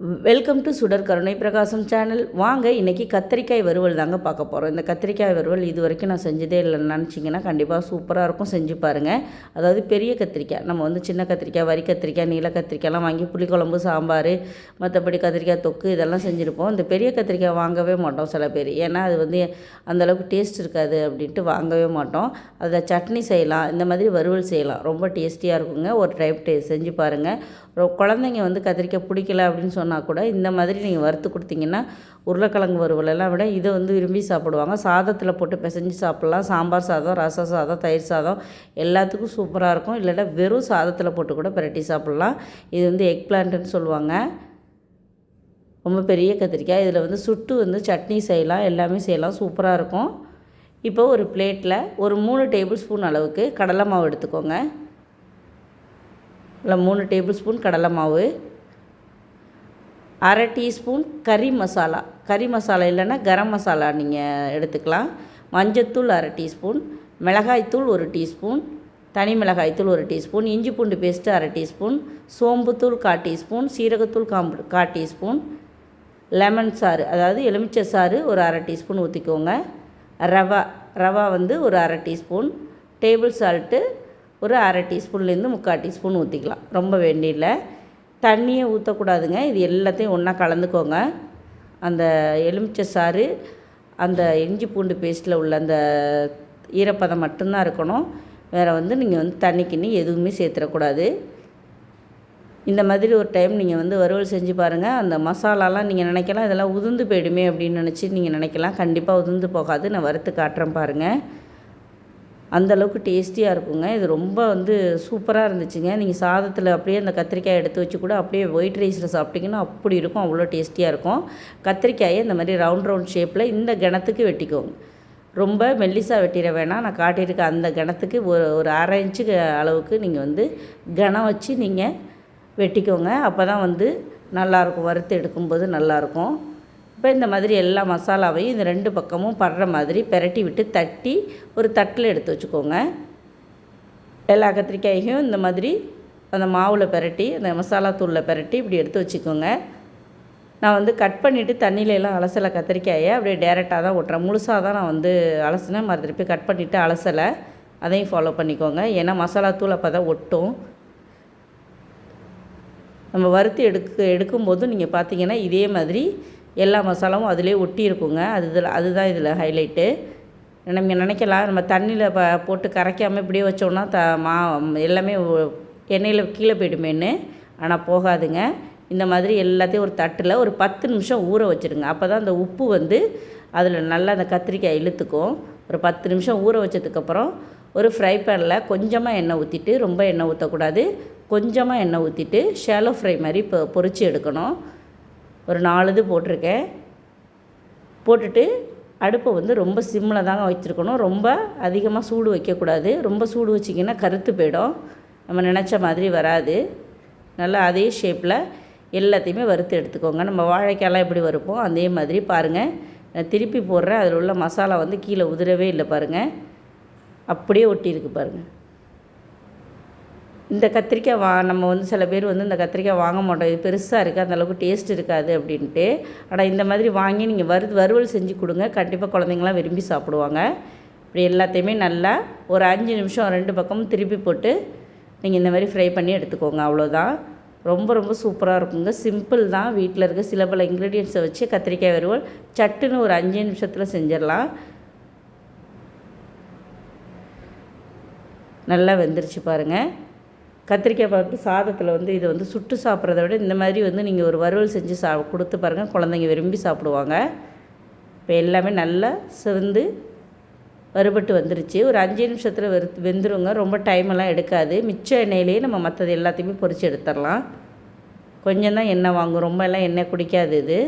Welcome to சுடர் கருணை பிரகாசம் சேனல் வாங்க இன்றைக்கி கத்திரிக்காய் வறுவல் தாங்க பார்க்க போகிறோம் இந்த கத்திரிக்காய் வறுவல் இது வரைக்கும் நான் செஞ்சதே இல்லைன்னு நினச்சிங்கன்னா கண்டிப்பாக சூப்பராக இருக்கும். செஞ்சு பாருங்கள் அதாவது பெரிய கத்திரிக்காய். நம்ம வந்து சின்ன கத்திரிக்காய் வரி கத்திரிக்காய் நீல கத்திரிக்காய்லாம் வாங்கி புளிக்குழம்பு சாம்பார் மற்றபடி கத்திரிக்காய் தொக்கு இதெல்லாம் செஞ்சுருப்போம். இந்த பெரிய கத்திரிக்காய் வாங்கவே மாட்டோம் சில பேர். ஏன்னா அது வந்து அந்தளவுக்கு டேஸ்ட் இருக்காது அப்படின்ட்டு வாங்கவே மாட்டோம். அதில் சட்னி செய்யலாம். இந்த மாதிரி வறுவல் செய்யலாம். ரொம்ப டேஸ்டியாக இருக்குங்க. ஒரு டைப் டே செஞ்சு பாருங்கள் குழந்தைங்க வந்து கத்திரிக்காய் பிடிக்கல அப்படின்னு சொன்னால் கூட இந்த மாதிரி நீங்கள் வறுத்து கொடுத்தீங்கன்னா உருளைக்கிழங்கு வறுவலெல்லாம் விட இதை வந்து விரும்பி சாப்பிடுவாங்க. சாதத்தில் போட்டு பிசைஞ்சு சாப்பிட்லாம். சாம்பார் சாதம் ரச சாதம் தயிர் சாதம் எல்லாத்துக்கும் சூப்பராக இருக்கும். இல்லைன்னா வெறும் சாதத்தில் போட்டு கூட பரட்டி சாப்பிட்லாம். இது வந்து எக் பிளான்ட்டுன்னு சொல்லுவாங்க. ரொம்ப பெரிய கத்திரிக்காய். இதில் வந்து சுட்டு வந்து சட்னி செய்யலாம். எல்லாமே செய்யலாம். சூப்பராக இருக்கும். இப்போ ஒரு பிளேட்டில் ஒரு மூணு டேபிள் ஸ்பூன் அளவுக்கு கடலை மாவு எடுத்துக்கோங்க. இல்லை மூணு டேபிள் ஸ்பூன் கடலை மாவு அரை டீஸ்பூன் கறி மசாலா. கறி மசாலா இல்லைன்னா கரம் மசாலா நீங்கள் எடுத்துக்கலாம். மஞ்சத்தூள் அரை டீஸ்பூன் மிளகாய்த்தூள் ஒரு டீஸ்பூன் தனி மிளகாய்த்தூள் ஒரு டீஸ்பூன் இஞ்சி பூண்டு பேஸ்ட்டு அரை டீஸ்பூன் சோம்புத்தூள் கால் டீஸ்பூன் சீரகத்தூள் காம்பு கால் டீஸ்பூன் லெமன் சாறு அதாவது எலுமிச்சை சாறு ஒரு அரை டீஸ்பூன் ஊற்றிக்கோங்க ரவா ரவா வந்து ஒரு அரை டீஸ்பூன் டேபிள் சால்ட்டு ஒரு அரை டீஸ்பூன்லேருந்து முக்கால் டீஸ்பூன் ஊற்றிக்கலாம். ரொம்ப வேண்டியில்ல. தண்ணியே ஊற்றக்கூடாதுங்க. இது எல்லாத்தையும் ஒன்றா கலந்துக்கோங்க. அந்த எலுமிச்சை சாறு அந்த இஞ்சி பூண்டு பேஸ்ட்டில் உள்ள அந்த ஈரப்பதம் மட்டும்தான் இருக்கணும். வேறு வந்து நீங்கள் வந்து தண்ணி கிண்ணி எதுவுமே சேர்த்துடக்கூடாது இந்த மாதிரி ஒரு டைம் நீங்கள் வந்து வறுவல் செஞ்சு பாருங்கள் அந்த மசாலாலாம் நீங்கள் நினைக்கலாம் இதெல்லாம் உதிர்ந்து போயிடுமே அப்படின்னு நினச்சி நீங்கள் நினைக்கலாம். கண்டிப்பாக உதிர்ந்து போகாது. நான் வறுத்து காட்டுறேன் பாருங்கள் அந்த அளவுக்கு டேஸ்டியாக இருக்குங்க. இது ரொம்ப வந்து சூப்பராக இருந்துச்சுங்க. நீங்கள் சாதத்தில் அப்படியே அந்த கத்திரிக்காய் எடுத்து வச்சு கூட அப்படியே ஒயிட் ரைஸில் சாப்பிட்டிங்கன்னா அப்படி இருக்கும். அவ்வளோ டேஸ்டியாக இருக்கும். கத்திரிக்காயை இந்த மாதிரி ரவுண்ட் ரவுண்ட் ஷேப்பில் இந்த கிணத்துக்கு வெட்டிக்கோங்க. ரொம்ப மெல்லிசாக வெட்டிட வேணாம். நான் காட்டியிருக்க அந்த கணத்துக்கு ஒரு ஒரு அரை இன்ச்சு அளவுக்கு நீங்கள் வந்து கணம் வச்சு நீங்கள் வெட்டிக்கோங்க. அப்போ தான் வந்து நல்லாயிருக்கும் வறுத்து எடுக்கும்போது நல்லாயிருக்கும் இப்போ இந்த மாதிரி எல்லா மசாலாவையும் இந்த ரெண்டு பக்கமும் படுற மாதிரி பெரட்டி விட்டு தட்டி ஒரு தட்டில் எடுத்து வச்சுக்கோங்க. எல்லா கத்திரிக்காயையும் இந்த மாதிரி அந்த மாவில் பெரட்டி அந்த மசாலா தூளில் பெரட்டி இப்படி எடுத்து வச்சுக்கோங்க. நான் வந்து கட் பண்ணிவிட்டு தண்ணியில எல்லாம் அலசலை கத்திரிக்காயை அப்படியே டேரெக்டாக தான் ஓட்டுறேன். முழுசாக தான் நான் வந்து அலசினேன். மறு திருப்பி கட் பண்ணிவிட்டு அலசலை. அதையும் ஃபாலோ பண்ணிக்கோங்க. ஏன்னா மசாலா தூள் அப்போ தான் ஒட்டும். நம்ம வறுத்து எடுக்க எடுக்கும்போது நீங்கள் பார்த்தீங்கன்னா இதே மாதிரி எல்லா மசாலாவும் அதிலே ஒட்டி இருக்குங்க அது இதில் அதுதான் இதில் ஹைலைட்டு நம்ம நினைக்கலாம் நம்ம தண்ணியில் ப போட்டு கரைக்காமல் இப்படியே வச்சோன்னா த மா எல்லாமே எண்ணெயில் கீழே போயிடுமேன்னு. ஆனால் போகாதுங்க. இந்த மாதிரி எல்லாத்தையும் ஒரு தட்டில் ஒரு பத்து நிமிஷம் ஊற வச்சுருங்க. அப்போ தான் அந்த உப்பு வந்து அதில் நல்லா அந்த கத்திரிக்காய் இழுத்துக்கும். ஒரு பத்து நிமிஷம் ஊற வச்சதுக்கப்புறம் ஒரு ஃப்ரை பேனில் கொஞ்சமாக எண்ணெய் ஊற்றிட்டு ரொம்ப எண்ணெய் ஊற்றக்கூடாது கொஞ்சமாக எண்ணெய் ஊற்றிட்டு ஷேலோ ஃப்ரை மாதிரி இப்போ பொறிச்சு எடுக்கணும். ஒரு நாலு இது போட்டிருக்கேன். போட்டுட்டு அடுப்பை வந்து ரொம்ப சிம்மில் தாங்க வச்சுருக்கணும். ரொம்ப அதிகமாக சூடு வைக்கக்கூடாது. ரொம்ப சூடு வச்சிங்கன்னா கருத்து போயிடும். நம்ம நினச்ச மாதிரி வராது. நல்லா அதே ஷேப்பில் எல்லாத்தையுமே வறுத்து எடுத்துக்கோங்க. நம்ம வாழைக்காயெல்லாம் எப்படி வறுப்போம்? அதே மாதிரி பாருங்கள் நான் திருப்பி போடுறேன். அதில் உள்ள மசாலா வந்து கீழே உதிரவே இல்லை பாருங்கள் அப்படியே ஒட்டியிருக்கு பாருங்கள் இந்த கத்திரிக்காய் வா நம்ம வந்து சில பேர் வந்து இந்த கத்திரிக்காய் வாங்க மாட்டோம். இது பெருசாக இருக்குது அந்தளவுக்கு டேஸ்ட் இருக்காது அப்படின்ட்டு. ஆனால் இந்த மாதிரி வாங்கி நீங்கள் வறு வறுவல் செஞ்சு கொடுங்க. கண்டிப்பாக குழந்தைங்களாம் விரும்பி சாப்பிடுவாங்க. இப்படி எல்லாத்தையுமே நல்லா ஒரு அஞ்சு நிமிஷம் ரெண்டு பக்கமும் திருப்பி போட்டு நீங்கள் இந்த மாதிரி ஃப்ரை பண்ணி எடுத்துக்கோங்க. அவ்வளோதான் ரொம்ப ரொம்ப சூப்பராக இருக்குங்க. சிம்பிள் தான். வீட்டில் இருக்க சில பல இன்க்ரீடியன்ஸை வச்சு கத்திரிக்காய் வறுவல் சட்டுன்னு ஒரு அஞ்சு நிமிஷத்தில் செஞ்சிடலாம். நல்லா வெந்துருச்சு பாருங்கள் கத்திரிக்காய் பார்த்து சாதத்தில் வந்து இது வந்து சுட்டு சாப்பிட்றத விட இந்த மாதிரி வந்து நீங்கள் ஒரு வறுவல் செஞ்சு சா கொடுத்து பாருங்கள் குழந்தைங்க விரும்பி சாப்பிடுவாங்க. இப்போ எல்லாமே நல்லா சிவந்து வறுபட்டு வந்துருச்சு. ஒரு அஞ்சு நிமிஷத்தில் வெறு வெந்துருங்க. ரொம்ப டைமெல்லாம் எடுக்காது. மிச்ச எண்ணெயிலேயே நம்ம மற்றது எல்லாத்தையுமே பொறிச்சு எடுத்துடலாம். கொஞ்சம் தான் எண்ணெய் வாங்கும். ரொம்ப எல்லாம் எண்ணெய் குடிக்காது இது.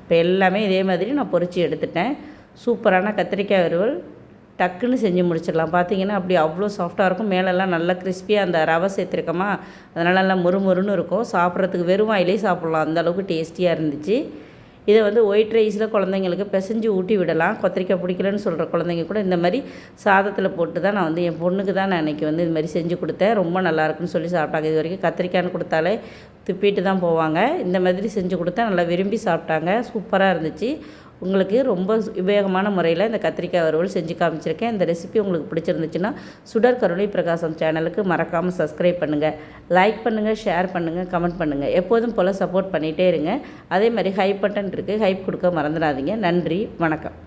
இப்போ எல்லாமே இதே மாதிரி நான் பொரித்து எடுத்துட்டேன். சூப்பரான கத்திரிக்காய் வறுவல். டக்குன்னு செஞ்சு முடிச்சிடலாம். பார்த்தீங்கன்னா அப்படி அவ்வளோ சாஃப்டாக இருக்கும். மேலெல்லாம் நல்லா கிறிஸ்பியாக அந்த ரவை சேர்த்துருக்கோமா? அதனால நல்லா மொறுமொறுன்னு இருக்கும். சாப்பிட்றதுக்கு வெறும் வாயிலே சாப்பிட்லாம். அந்தளவுக்கு டேஸ்டியாக இருந்துச்சு. இதை வந்து ஒயிட் ரைஸில் குழந்தைங்களுக்கு பிசைஞ்சு ஊட்டி விடலாம். கொத்திரிக்காய் பிடிக்கலன்னு சொல்கிற குழந்தைங்க கூட இந்த மாதிரி சாதத்தில் போட்டு தான் நான் வந்து என் பொண்ணுக்கு தான் நான் இன்றைக்கி வந்து இது மாதிரி செஞ்சு கொடுத்தேன். ரொம்ப நல்லாயிருக்குன்னு சொல்லி சாப்பிட்டாங்க. இது வரைக்கும் கத்திரிக்காய்னு கொடுத்தாலே துப்பிட்டு தான் போவாங்க. இந்த மாதிரி செஞ்சு கொடுத்தா நல்லா விரும்பி சாப்பிட்டாங்க. சூப்பராக இருந்துச்சு. உங்களுக்கு ரொம்ப உபயோகமான முறையில் இந்த கத்திரிக்காய் வறுவல் செஞ்சு காமிச்சிருக்கேன். இந்த ரெசிபி உங்களுக்கு பிடிச்சிருந்துச்சுன்னா சுடர் கருணை பிரகாசம் சேனலுக்கு மறக்காமல் சப்ஸ்கிரைப் பண்ணுங்கள் லைக் பண்ணுங்கள் ஷேர் பண்ணுங்கள் கமெண்ட் பண்ணுங்கள் எப்போதும் போல் சப்போர்ட் பண்ணிகிட்டே இருங்க. அதே மாதிரி ஹைப் பட்டன் இருக்குது ஹைப் கொடுக்க மறந்துடாதீங்க. நன்றி வணக்கம்.